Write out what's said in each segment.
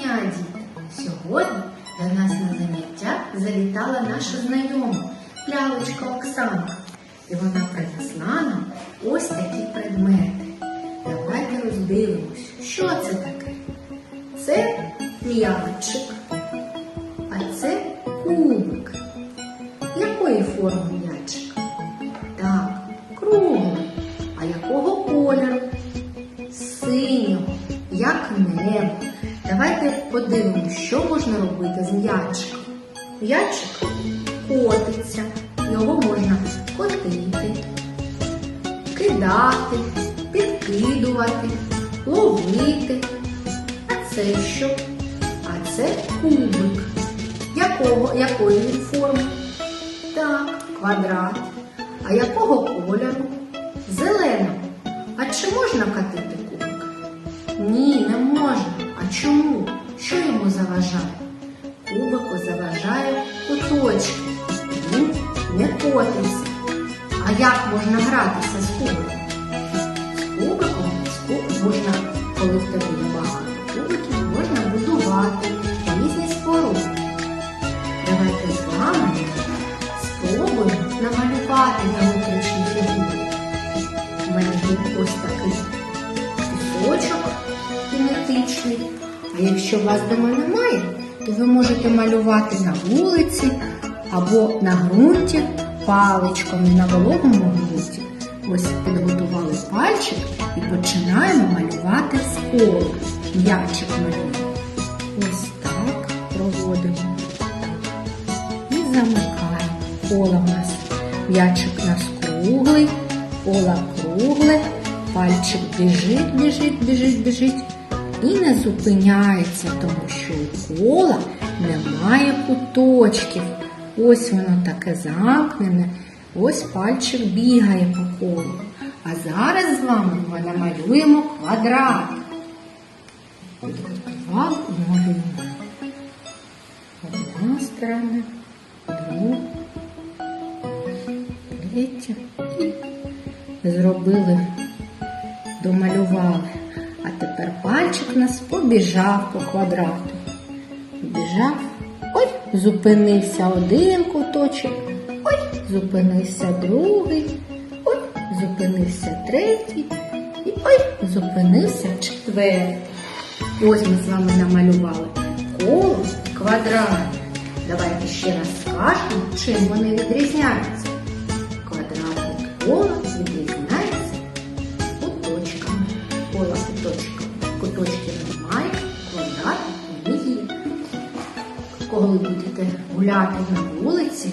дня! Сьогодні до нас на заняття завітала наша знайома лялечка Оксанка. І вона принесла нам ось такі предмети. Давайте роздивимось, що це таке. Це м'ячик, а це кубик. Якої форми м'ячик? Так, круглий. А якого кольору? Синього, як небо. Давайте подивимося, що можна робити з м'ячиком. М'ячик котиться, його можна котити, кидати, підкидувати, ловити. А це що? А це кубик. Якого, якої він форми? Так, квадрат. А якого кольору? Зеленого. А чи можна катити чому? Що йому заважає? Кубику заважає куточки. Він не котиться. А як можна гратися з кубиком? З кубиком з можна, коли в тебе є багато кубиків, можна будувати різні споруди. Давайте з вами спробуємо намалювати геометричні фігури. У мене є ось такий А якщо вас дома немає, то ви можете малювати на вулиці або на ґрунті паличками на вологому ґрунті. Ось підготували пальчик і починаємо малювати з кола. М'ячик малюємо. Ось так проводимо і замикаємо. Коло в нас м'ячик у нас круглий, коло кругле, пальчик біжить, біжить, біжить, біжить і не зупиняється, тому що у кола немає куточків. Ось воно таке замкнене, ось пальчик бігає по колу. А зараз з вами ми намалюємо квадрат. Підготував малюємо. Одна сторона, другу, третя. І зробили, домалювали. Тепер пальчик нас побіжав по квадрату. Побіжав. Ой, зупинився один куточок. Ой, зупинився другий. Ой, зупинився третій. І ой, зупинився четвертий. Ось ми з вами намалювали коло квадрат. Давайте ще раз скажемо, чим вони відрізняються. Квадрат від кола відрізняється куточками. Кола куточками. Коли будете гуляти на вулиці,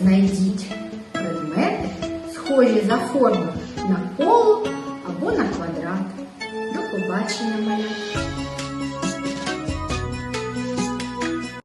знайдіть предмети, схожі за формою на коло або на квадрат. До побачення, малята!